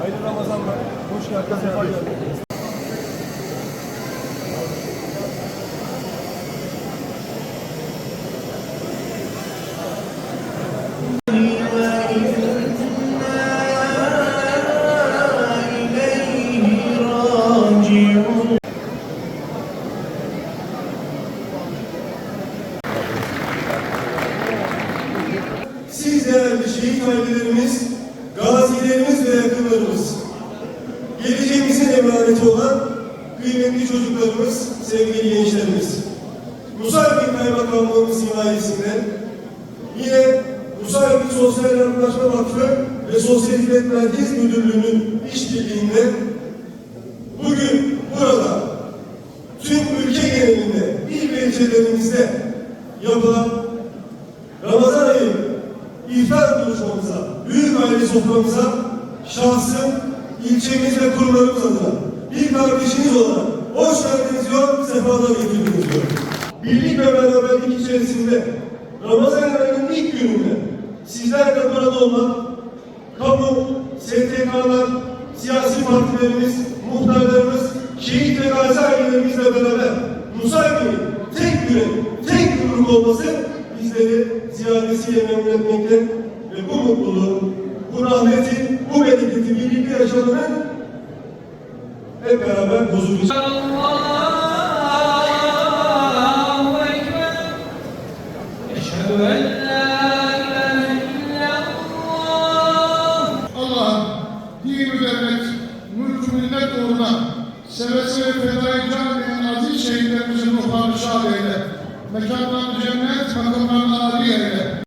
Hayırlı Ramazanlar. Hoş geldiniz. Siz değerli şehit ailelerimiz, gazilerimiz ve yakınlarımız, geleceğimizin emaneti olan kıymetli çocuklarımız, sevgili gençlerimiz. Musarbin Kaymakamlığımız himayesinde yine Musarbin Sosyal Yardımlaşma Vakfı ve Sosyal Hizmet Merkez Müdürlüğü'nün işbirliğinde bugün ilçelerimizde yapılan Ramazan ayı iftar buluşmamıza, büyük aile soframıza şahsım, ilçemiz ve kurumlarımız adına bir kardeşiniz olarak hoş geldiniz diyor, sefalar getirdiniz diyor. Birlik ve beraberlik içerisinde Ramazan ayının ilk gününde sizler de burada olmak, kamu, STK'lar, siyasi partilerimiz, muhtarlarımız, şehit ve gazi ailelerimizle beraber Nusaybin'in tek Türkiye'nin tek yumruk olması bizleri ziyadesiyle memnun etmekte ve bu mutluluğu, bu rahmeti, bu bereketi birlikte yaşamanın hep beraber bozulacak. Allah din üzerine, mülk millet uğruna seve seve fedai can eden aziz şehitlerimizin ruhlarını şad eyle. Mekanlarını cennet, makamlarını âli eyle.